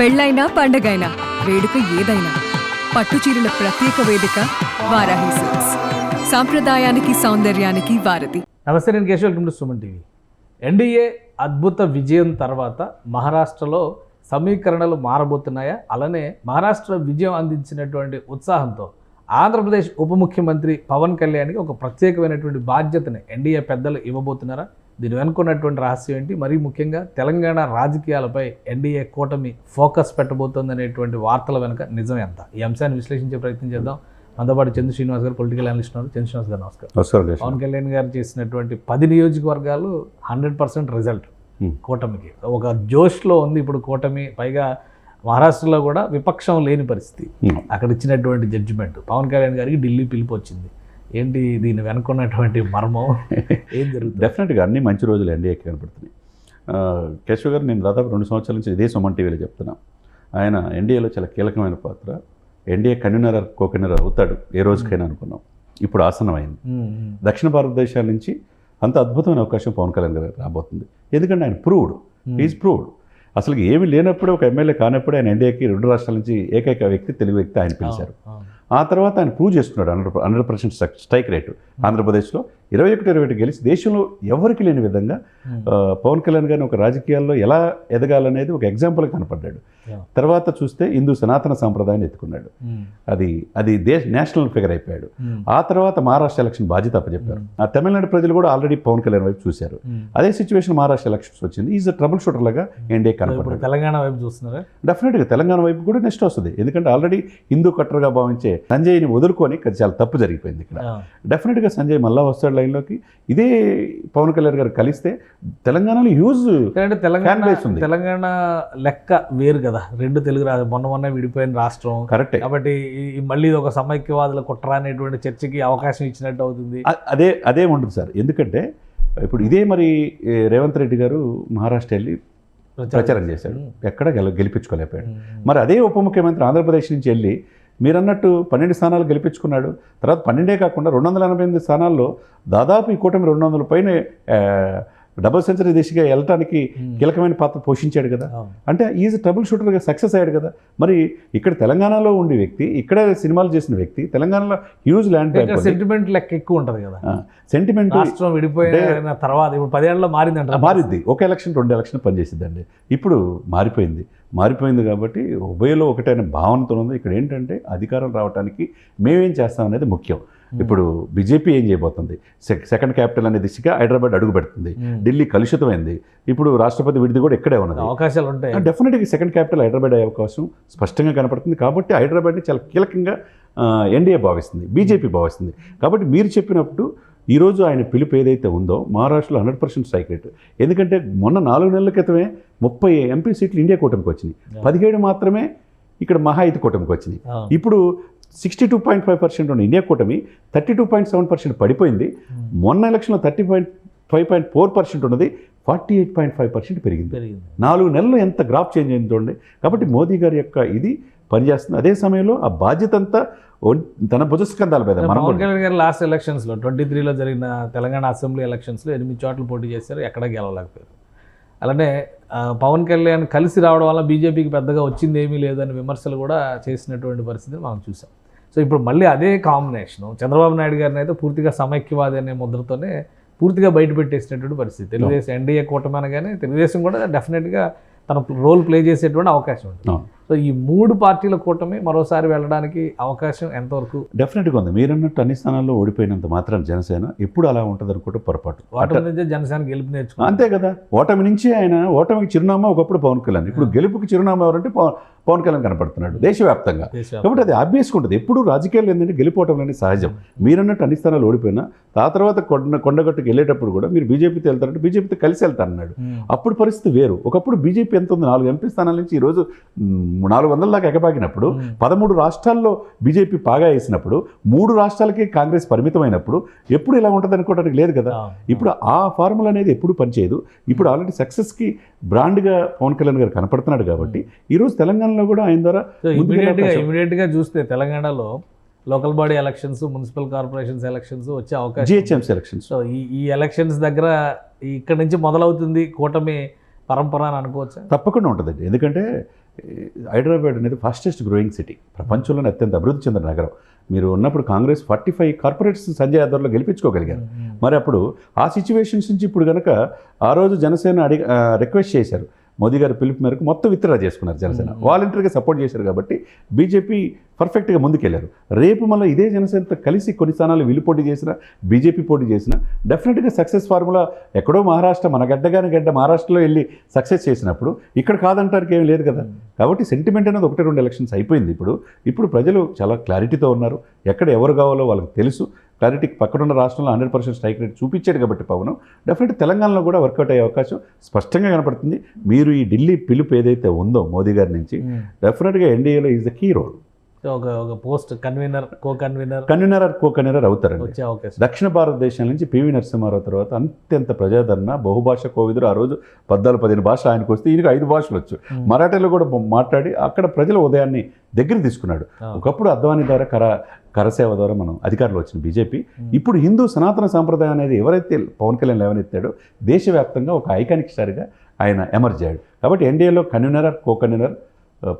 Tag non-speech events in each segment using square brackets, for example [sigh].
పెళ్ళైనా పండగైనా వేడుక ఏదైనా పట్టు చీరల ప్రత్యేక వేదిక వారాహి సిల్క్స్. సాంప్రదాయానికి సౌందర్యానికి వారధి. నమస్తే నేను Keshav. Welcome to Suman TV. NDA అద్భుత విజయం తర్వాత మహారాష్ట్రలో సమీకరణలు మారబోతున్నాయా? అలానే మహారాష్ట్ర విజయం అందించినటువంటి ఉత్సాహంతో ఆంధ్రప్రదేశ్ ఉప ముఖ్యమంత్రి పవన్ కళ్యాణ్కి ఒక ప్రత్యేకమైనటువంటి బాధ్యతను ఎన్డీఏ పెద్దలు ఇవ్వబోతున్నారా? దీని వెనుకున్నటువంటి రహస్యం ఏంటి? మరీ ముఖ్యంగా తెలంగాణ రాజకీయాలపై ఎన్డీఏ కూటమి ఫోకస్ పెట్టబోతోంది అనేటువంటి వార్తల వెనుక నిజం ఎంత? ఈ అంశాన్ని విశ్లేషించే ప్రయత్నం చేద్దాం. మనతో పాటు చంద్ర శ్రీనివాస్ గారు పొలిటికల్ అనలిస్ట్ ఉన్నారు. చంద్ర శ్రీనివాస్ గారు నమస్కారం. పవన్ కళ్యాణ్ గారు చేసినటువంటి పది నియోజకవర్గాలు హండ్రెడ్ పర్సెంట్ రిజల్ట్. కూటమికి. ఒక జోష్లో ఉంది ఇప్పుడు కూటమి పైగా మహారాష్ట్రలో కూడా విపక్షం లేని పరిస్థితి. అక్కడ ఇచ్చినటువంటి జడ్జిమెంట్. పవన్ కళ్యాణ్ గారికి ఢిల్లీ పిలుపు వచ్చింది. ఏంటి దీని వెనుకున్నటువంటి మర్మం? [laughs] ఏం జరుగుతుంది? డెఫినెట్గా అన్ని మంచి రోజులు ఎన్డీఏకి కనపడుతున్నాయి. కేశవ్ గారు నేను దాదాపు రెండు సంవత్సరాల నుంచి ఇదే సుమన్ టీవీలో చెప్తున్నా. ఆయన ఎన్డీఏలో చాలా కీలకమైన పాత్ర. ఎన్డీఏ కన్వీనర్ కో కన్వీనర్ అవుతాడు ఏ రోజుకైనా అనుకున్నాం. ఇప్పుడు ఆసనమైంది Hmm, hmm. దక్షిణ భారతదేశాల నుంచి అంత అద్భుతమైన అవకాశం పవన్ కళ్యాణ్ గారు రాబోతుంది. ఎందుకంటే ఆయన ప్రూవ్డ్. Is proved. అసలు ఏమీ లేనప్పుడు ఒక ఎమ్మెల్యే కానప్పుడు ఆయన ఎన్డీఏకి రెండు రాష్ట్రాల నుంచి ఏకైక వ్యక్తి తెలుగు వ్యక్తి ఆయన పిలిచారు. ఆ తర్వాత ఆయన ప్రూవ్ చేస్తున్నాడు hundred hundred percent strike rate ఆంధ్రప్రదేశ్లో. ఇరవై ఒకటి ఇరవై ఒకటి గెలిచి దేశంలో ఎవరికి లేని విధంగా Hmm. పవన్ కళ్యాణ్ గారిని ఒక రాజకీయాల్లో ఎలా ఎదగాలనేది ఒక ఎగ్జాంపుల్ కనపడ్డాడు. తర్వాత చూస్తే హిందూ సనాతన సాంప్రదాయాన్ని ఎత్తుకున్నాడు. Hmm. అది అది దేశ నేషనల్ ఫిగర్ అయిపోయాడు. Hmm. ఆ తర్వాత మహారాష్ట్ర ఎలక్షన్ బాధ్యత అప్పచెప్పారు. ఆ తమిళనాడు ప్రజలు కూడా ఆల్రెడీ పవన్ కళ్యాణ్ వైపు చూశారు. అదే సిచ్యువేషన్ మహారాష్ట్ర ఎలక్షన్స్ వచ్చింది. ఈజ్ ట్రబుల్ షూటర్ లాగా ఎన్డీఏ తెలంగాణ వైపు చూస్తున్నారా? డెఫినెట్గా తెలంగాణ వైపు కూడా నెక్స్ట్ వస్తుంది. ఎందుకంటే ఆల్రెడీ హిందూ కట్టర్గా భావించే సంజయ్ని వదులుకొని చాలా తప్పు జరిగిపోయింది ఇక్కడ. డెఫినెట్గా సంజయ్ మళ్ళా వస్తాడు. లైన్లోకి ఇదే పవన్ కళ్యాణ్ గారు కలిస్తే తెలంగాణలో హ్యూజ్ తెలంగాణ. తెలంగాణ లెక్క వేరు కదా. రెండు తెలుగు రాదు మొన్న మొన్న విడిపోయిన రాష్ట్రం. కరెక్టే కాబట్టి మళ్ళీ ఇది ఒక సమైక్యవాదుల కుట్ర అనేటువంటి చర్చకి అవకాశం ఇచ్చినట్టు అవుతుంది. అదే అదే ఉంటుంది సార్. ఎందుకంటే ఇప్పుడు ఇదే మరి రేవంత్ రెడ్డి గారు మహారాష్ట్ర వెళ్ళి ప్రచారం చేశాడు. ఎక్కడ గెల గెలిపించుకోలేకపోయాడు. మరి అదే ఉప ముఖ్యమంత్రి ఆంధ్రప్రదేశ్ నుంచి వెళ్ళి మీరు అన్నట్టు పన్నెండు స్థానాలు గెలిపించుకున్నాడు. తర్వాత పన్నెండే కాకుండా రెండు వందల ఎనభై ఎనిమిది స్థానాల్లో దాదాపు ఈ కూటమి రెండు వందల పైన డబుల్ సెంచరీ దిశగా వెళ్ళటానికి. కీలకమైన పాత్ర పోషించాడు కదా. అంటే ఈజ్ ట్రబుల్ షూటర్గా సక్సెస్ అయ్యాడు కదా. మరి ఇక్కడ తెలంగాణలో ఉండే వ్యక్తి ఇక్కడ సినిమాలు చేసిన వ్యక్తి తెలంగాణలో హ్యూజ్ ల్యాండ్ సెంటిమెంట్ లెక్క ఎక్కువ ఉంటది కదా. సెంటిమెంట్ రాష్ట్రం విడిపోయిన తర్వాత ఇప్పుడు పదేళ్ళలో మారిందంట మారిద్ది ఒక ఎలక్షన్ రెండు ఎలక్షన్ పనిచేసిద్దండి. ఇప్పుడు మారిపోయింది. మారిపోయింది కాబట్టి ఉభయలో ఒకటైన భావనతో ఉంది. ఇక్కడ ఏంటంటే అధికారం రావడానికి మేమేం చేస్తాం అనేది ముఖ్యం. ఇప్పుడు బీజేపీ ఏం చేయబోతుంది? సెక్- సెకండ్ క్యాపిటల్ అనే దిశగా హైదరాబాద్ అడుగు పెడుతుంది. ఢిల్లీ కలుషితమైంది. ఇప్పుడు రాష్ట్రపతి విడిది కూడా ఇక్కడే ఉన్నది. అవకాశాలు ఉంటాయి. డెఫినెట్గా సెకండ్ క్యాపిటల్ హైదరాబాద్ అయ్యే అవకాశం స్పష్టంగా కనపడుతుంది. కాబట్టి హైదరాబాద్ని చాలా కీలకంగా ఎన్డీఏ భావిస్తుంది బీజేపీ భావిస్తుంది. కాబట్టి మీరు చెప్పినప్పుడు ఈరోజు ఆయన పిలుపు ఏదైతే ఉందో మహారాష్ట్రలో హండ్రెడ్ పర్సెంట్ స్ట్రైక్ రేట్ ఎందుకంటే మొన్న నాలుగు నెలల క్రితమే ముప్పై ఎంపీ సీట్లు ఇండియా కూటమికి వచ్చినాయి. పదిహేడు మాత్రమే ఇక్కడ మహాయిత్ కూటమికి వచ్చినాయి. అవును. ఇప్పుడు sixty two point five percent ఉన్న ఇండియా కూటమి thirty two point seven percent పడిపోయింది. ఉమ్. మొన్న ఎలక్షన్లో thirty point five point four percent ఉన్నది. Forty eight point five percent పెరిగింది. నాలుగు నెలలు ఎంత గ్రాఫ్ చేంజ్ అయింది చూడండి. కాబట్టి మోదీ గారి యొక్క ఇది పనిచేస్తుంది. అదే సమయంలో ఆ బాధ్యత అంతా తన భుజస్కంధాల మీద మనం పవన్ కళ్యాణ్ గారు లాస్ట్ ఎలక్షన్స్లో ట్వంటీ త్రీలో జరిగిన తెలంగాణ అసెంబ్లీ ఎలక్షన్స్లో ఎనిమిది చోట్ల పోటీ చేశారు ఎక్కడ గెలవలేకపోయారు. అలానే పవన్ కళ్యాణ్ కలిసి రావడం వల్ల బీజేపీకి పెద్దగా వచ్చింది ఏమీ లేదని విమర్శలు కూడా చేసినటువంటి పరిస్థితిని మనం చూసాం సో ఇప్పుడు మళ్ళీ అదే కాంబినేషన్ చంద్రబాబు నాయుడు గారిని అయితే పూర్తిగా సమైక్యవాది అనే ముద్రతోనే పూర్తిగా బయట పెట్టేసినటువంటి పరిస్థితి. తెలుగుదేశం ఎన్డీఏ కూటమి అనగానే తెలుగుదేశం కూడా డెఫినెట్గా తన రోల్ ప్లే చేసేటువంటి అవకాశం ఉంటుంది. సో ఈ మూడు పార్టీల కూటమి మరోసారి వెళ్ళడానికి అవకాశం ఎంతవరకు? డెఫినెట్గా ఉంది. మీరన్నట్టు అన్ని స్థానాల్లో ఓడిపోయినంత మాత్రం జనసేన ఎప్పుడు అలా ఉంటుంది అనుకుంటే పొరపాటు. ఓటమి నుంచే జనసేన గెలుపు నేర్చుకున్నారు అంతే కదా. ఓటమి నుంచి ఆయన ఓటమికి చిరునామా ఒకప్పుడు పవన్ కళ్యాణ్. ఇప్పుడు గెలుపుకి చిరునామా ఎవరంటే పవన్ కళ్యాణ్ కనపడుతున్నాడు దేశవ్యాప్తంగా. కాబట్టి అది ఆబ్వియస్గా ఉంటుంది. ఎప్పుడు రాజకీయాలు ఏంటంటే గెలిపోవటం అనేది సహజం. మీరన్నట్టు అన్ని స్థానాలు ఓడిపోయినా ఆ తర్వాత కొండ కొండగట్టుకు వెళ్ళేటప్పుడు కూడా మీరు బీజేపీతో వెళ్తారంటే బీజేపీతో కలిసి వెళ్తారన్నాడు. అప్పుడు పరిస్థితి వేరు. ఒకప్పుడు బీజేపీ ఎంత ఉంది? నాలుగు ఎంపీ స్థానాల నుంచి ఈరోజు నాలుగు వందల దాకా ఎగబాకినప్పుడు మ్. పదమూడు రాష్ట్రాల్లో బీజేపీ పాగా వేసినప్పుడు మూడు రాష్ట్రాలకి కాంగ్రెస్ పరిమితమైనప్పుడు ఎప్పుడు ఇలా ఉంటుంది అనుకోవడానికి లేదు కదా. ఇప్పుడు ఆ ఫార్ములా అనేది ఎప్పుడు పనిచేయదు. ఇప్పుడు ఆల్రెడీ సక్సెస్కి బ్రాండ్గా పవన్ కళ్యాణ్ గారు కనపడుతున్నాడు కాబట్టి ఈరోజు తెలంగాణలో కూడా ఆయన ద్వారా సో ముందుకు వెళ్ళే ఇమీడియట్గా అవకాశం- ఇమీడియట్గా చూస్తే తెలంగాణలో local body elections municipal corporations elections వచ్చే అవకాశం జిహెచ్ఎంసీ ఎలక్షన్స్. సో ఈ ఈ ఎలక్షన్స్ దగ్గర ఇక్కడ నుంచి మొదలవుతుంది కూటమి పరంపర అని అనుకోవచ్చా? తప్పకుండా ఉంటుందండి. ఎందుకంటే హైదరాబాద్ అనేది ఫాస్టెస్ట్ గ్రోయింగ్ సిటీ ప్రపంచంలోనే అత్యంత అభివృద్ధి చెందిన నగరం. మీరు ఉన్నప్పుడు Congress forty five corporates Sanjay ఆధ్వర్యంలో గెలిపించుకోగలిగారు. మరి అప్పుడు ఆ సిచ్యువేషన్స్ నుంచి ఇప్పుడు కనుక ఆ రోజు జనసేన అడిగి రిక్వెస్ట్ చేశారు. మోదీ గారి పిలుపు మేరకు మొత్తం విత్డ్రా చేసుకున్నారు జనసేన. వాలంటీర్గా సపోర్ట్ చేశారు కాబట్టి బీజేపీ పర్ఫెక్ట్గా ముందుకెళ్ళారు. రేపు మళ్ళీ ఇదే జనసేనతో కలిసి కొన్ని స్థానాలు వీళ్ళు పోటీ చేసిన బీజేపీ పోటీ చేసిన డెఫినెట్గా సక్సెస్ ఫార్ములా ఎక్కడో మహారాష్ట్ర మన గడ్డగాని గడ్డ మహారాష్ట్రలో వెళ్ళి సక్సెస్ చేసినప్పుడు ఇక్కడ కాదంటానికి ఏం లేదు కదా. కాబట్టి సెంటిమెంట్ అనేది ఒకటి రెండు ఎలక్షన్స్ అయిపోయింది ఇప్పుడు. ఇప్పుడు ప్రజలు చాలా క్లారిటీతో ఉన్నారు. ఎక్కడ ఎవరు కావాలో వాళ్ళకి తెలుసు. క్లారిటీ పక్కనున్న రాష్ట్రంలో హండ్రెడ్ పర్సెంట్ స్ట్రైక్ రేట్ చూపించాడు కాబట్టి పవన్. డెఫినెట్ తెలంగాణలో కూడా వర్కౌట్ అయ్యే అవకాశం స్పష్టంగా కనపడుతుంది. మీరు ఈ ఢిల్లీ పిలుపు ఏదైతే ఉందో మోదీ గారి నుంచి డెఫినెట్గా ఎన్డీఏలో ఈజ్ ద కీ రోల్. ఒక ఒక post convener co convener convener or co convener అవుతారండి దక్షిణ భారతదేశం నుంచి పివి నరసింహారావు తర్వాత అత్యంత ప్రజాదరణ బహుభాష కోవిదుడు ఆ రోజు పద్నాలుగు పదిహేను భాష ఆయనకు వస్తే ఈయనకు ఐదు భాషలు వచ్చు. మరాఠీలో కూడా మాట్లాడి అక్కడ ప్రజల ఉదయాన్ని దగ్గర తీసుకున్నాడు. ఒకప్పుడు అద్వాని ద్వారా కర కరసేవ ద్వారా మనం అధికారంలో వచ్చిన బీజేపీ. ఇప్పుడు హిందూ సనాతన సాంప్రదాయం అనేది ఎవరైతే పవన్ కళ్యాణ్ లేవనెత్తాడో దేశవ్యాప్తంగా ఒక ఐకానిక్ స్టార్గా ఆయన ఎమర్జ్ అయ్యాడు. కాబట్టి ఎన్డీఏలో convener co convener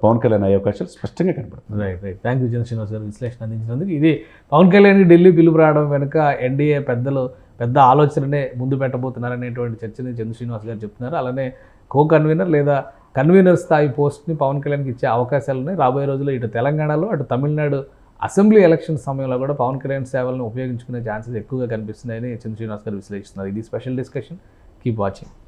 Pawan Kalyan అయ్యే అవకాశాలు స్పష్టంగా కనపడుతుంది రైట్ రైట్ థ్యాంక్ యూ జన శ్రీనివాస్ గారు విశ్లేషణ అందించినందుకు. ఇది పవన్ కళ్యాణ్ ఢిల్లీ పిలుపు రావడం వెనుక ఎన్డీఏ పెద్దలు పెద్ద ఆలోచననే ముందు పెట్టబోతున్నారనేటువంటి చర్చని చంద్ర శ్రీనివాస్ గారు చెప్తున్నారు. అలానే కో కన్వీనర్ లేదా కన్వీనర్ స్థాయి పోస్ట్ని పవన్ కళ్యాణ్కి ఇచ్చే అవకాశాలు ఉన్నాయి. రాబోయే రోజుల్లో ఇటు తెలంగాణలో అటు తమిళనాడు అసెంబ్లీ ఎలక్షన్ సమయంలో కూడా పవన్ కళ్యాణ్ సేవలను ఉపయోగించుకునే ఛాన్సెస్ ఎక్కువగా కనిపిస్తున్నాయని చంద్ర శ్రీనివాస్ గారు విశ్లేషిస్తున్నారు. ఇది special discussion keep watching